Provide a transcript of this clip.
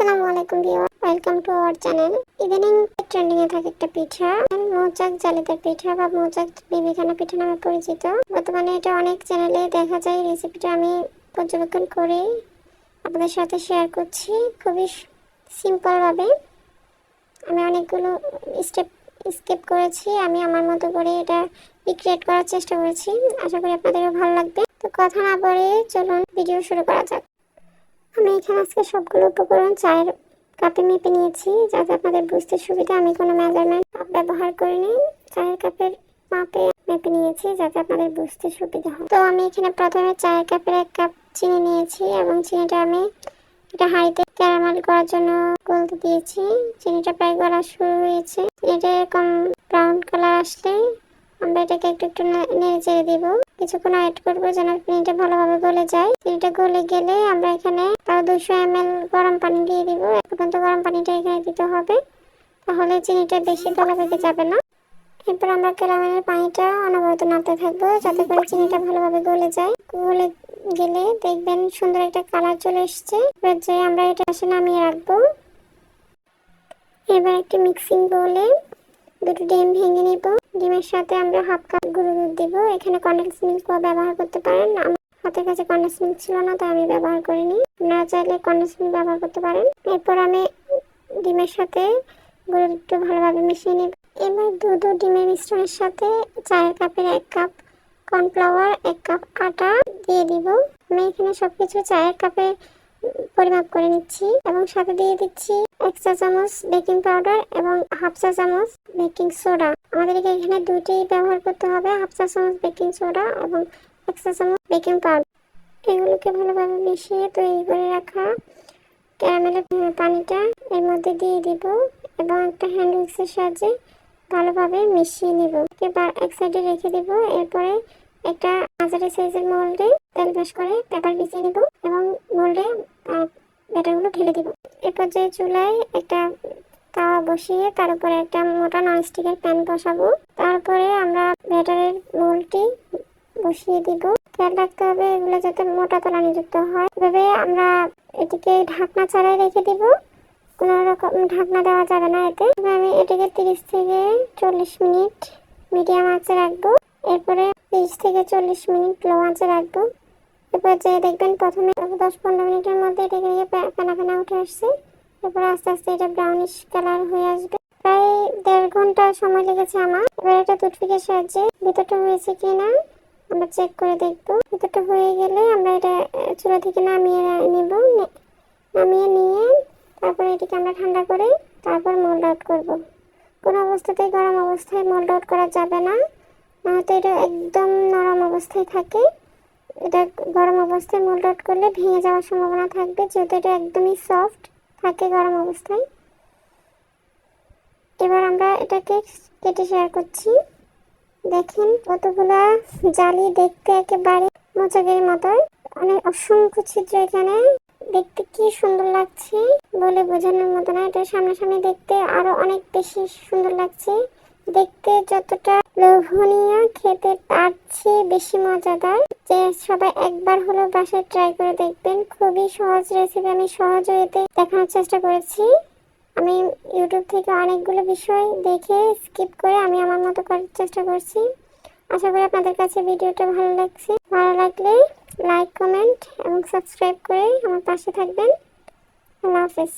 আসসালামু আলাইকুম viewer, welcome to our channel. ইদানিং ট্রেন্ডিং এ থাকে একটা পিঠা। মৌচাক জালিদার পিঠা বা মৌচাক বিবিখানা পিঠা নামে পরিচিত। বর্তমানে এটা অনেক চ্যানেলে দেখা যায়। রেসিপিটা আমি পর্যবেক্ষণ করে আপনাদের সাথে শেয়ার করছি। খুবই সিম্পল ভাবে আমি অনেকগুলো স্টেপ স্কিপ করেছি। আমি আমার মতো করে এটা রিক্রিয়েট করার চেষ্টা করেছি। আশা করি আপনাদেরও ভালো লাগবে। তো কথা না বলে চলুন ভিডিও শুরু করা যাক। আমি এখানে আজকে সবগুলো উপকরণ চায়ের কাপে মেপে নিয়েছি যাতে আপনাদের বুঝতে সুবিধা। আমি কোনো মেজারমেন্ট ব্যবহার করিনি, চায়ের কাপের মাপে মেপে নিয়েছি যাতে আপনাদের বুঝতে সুবিধা হয় তো আমি এখানে প্রথমে চায়ের কাপের এক কাপ চিনি নিয়েছি, এবং চিনিটা আমি এটা হাঁড়িতে ক্যারামেল করার জন্য গলতে দিয়েছি। চিনিটা প্রায় গলা শুরু হয়েছে। চিনিটা এরকম ব্রাউন কালার আসলে আমরা এটাকে একটু একটু নেড়ে চেড়ে দিব। কিছুক্ষণ ওয়েট করব যেন চিনিটা ভালোভাবে গলে যায়। চিনিটা গলে গেলে আমরা এখানে দুশো এম গরম পানি দিয়ে দিব। এক পর্যন্ত গরম পানিটা এখানে দিতে হবে। তাহলে চিনিটা বেশি গলা পেকে যাবে না। এরপর আমরা ক্যারামেলের পানিটা অনবরত নাড়তে থাকব যাতে করে চিনিটা ভালোভাবে গলে যায়। গলে গেলে দেখবেন সুন্দর একটা কালার চলে এসছে। এবার যে আমরা এটা আসে নামিয়ে রাখব। এবার একটি মিক্সিং বলে দুটো ডিম ভেঙে নিব। ডিমের সাথে আমরা হাফ কাপ গুঁড়ো দুধ দিব। এখানে কন্ডেন্স মিল্ক ব্যবহার করতে পারেন। হাতের কাছে মিল্ক ছিল না তাই আমি ব্যবহার করিনি। আপনারা চাইলে কন্ডেন্স ব্যবহার করতে পারেন। এরপর আমি ডিমের সাথে গুঁড়ো দুধটা ভালোভাবে মিশিয়ে নিই এবার দুধ ও ডিমের মিশ্রণের সাথে চায়ের কাপের এক কাপ কর্নফ্লাওয়ার এক কাপ আটা দিয়ে দিব। আমি এখানে সবকিছু চায়ের কাপে পরিমাপ করে নিচ্ছি এবং সাথে দিয়ে দিচ্ছি এক চা চামচ বেকিং পাউডার এবং হাফ চা চামচ বেকিং সোডা আমাদেরকে এখানে দুটি ব্যবহার করতে হবে হাফ চা চামচ বেকিং সোডা এবং এক চা চামচ বেকিং পাউডার। এগুলোকে ভালোভাবে মিশিয়ে তৈরি করে রাখা। ক্যারামেলের পানিটা এর মধ্যে দিয়ে দিব এবং একটা হ্যান্ড উইক্সের সাহায্যে ভালোভাবে মিশিয়ে নিব। এবার এক সাইডে রেখে দিব। এরপরে একটা মাঝারি সাইজের মোল্ডে তেল ব্রাশ করে পেপার বিছিয়ে দিব এবং মোল্ডে ব্যাটারগুলো ঢেলে দিব। এ পর্যায়ে চুলায় একটা তাওয়া বসিয়ে তার উপরে একটা মোটা ননস্টিকের প্যান বসাবো। তারপরে আমরা ব্যাটারের মোলটি বসিয়ে দিব। খেয়াল রাখতে হবে এগুলো যাতে মোটা তলানি যুক্ত হয়। এভাবে আমরা এটিকে ঢাকনা ছাড়াই রেখে দিব। কোনো রকম ঢাকনা দেওয়া যাবে না এতে। আমি এটিকে তিরিশ থেকে চল্লিশ মিনিট মিডিয়াম আঁচে রাখব। এরপরে তিরিশ থেকে চল্লিশ মিনিট লো আঁচে রাখব। এরপর যে দেখবেন প্রথমে দশ পনেরো মিনিটের মধ্যে এটাকে দিয়ে ফেনা ফেনা উঠে আসছে। এরপর আস্তে আস্তে এটা ব্রাউনিশ কালার হয়ে আসবে। প্রায় দেড় ঘণ্টা সময় লেগেছে আমার। এবার এটা টুথপিকের সাহায্যে ভিতরটা হয়েছে কিনা আমরা চেক করে দেখব। ভিতরটা হয়ে গেলে আমরা এটা চুলা থেকে নামিয়ে নিব। নামিয়ে নিয়ে তারপরে এটিকে আমরা ঠান্ডা করে তারপর মোল্ড আউট করব। কোনো অবস্থাতেই গরম অবস্থায় মোল্ড আউট করা যাবে না। নয়তো এটা একদম নরম অবস্থায় থাকে। এটা গরম অবস্থায় মোল্ড আউট করলে ভেঙে যাওয়ার সম্ভাবনা থাকবে, যেহেতু এটা একদমই সফট থাকে গরম অবস্থায়। এবার আমরা এটাকে কেটে শেয়ার করছি। দেখেন কতগুলা জালি দেখতে একেবারে মোচাকের মতোই। অনেক অসংখ্য ছিদ্র এখানে। দেখতে কি সুন্দর লাগছে বলে বোঝানোর মতো না। এটা সামনাসামনি দেখতে আরও অনেক বেশি সুন্দর লাগছে। দেখতে যতটা লোভনীয়, খেতে তার চেয়ে বেশি মজাদার। যে সবাই একবার হলো বাসায় ট্রাই করে দেখবেন। খুবই সহজ রেসিপি আমি সহজ ওয়েতে দেখানোর চেষ্টা করেছি। আমি ইউটিউব থেকে অনেকগুলো বিষয় দেখে স্কিপ করে আমি আমার মতো করার চেষ্টা করছি। আশা করি আপনাদের কাছে ভিডিওটা ভালো লাগছে। ভালো লাগলে লাইক কমেন্ট এবং সাবস্ক্রাইব করে আমার পাশে থাকবেন। আল্লাহ হাফেজ।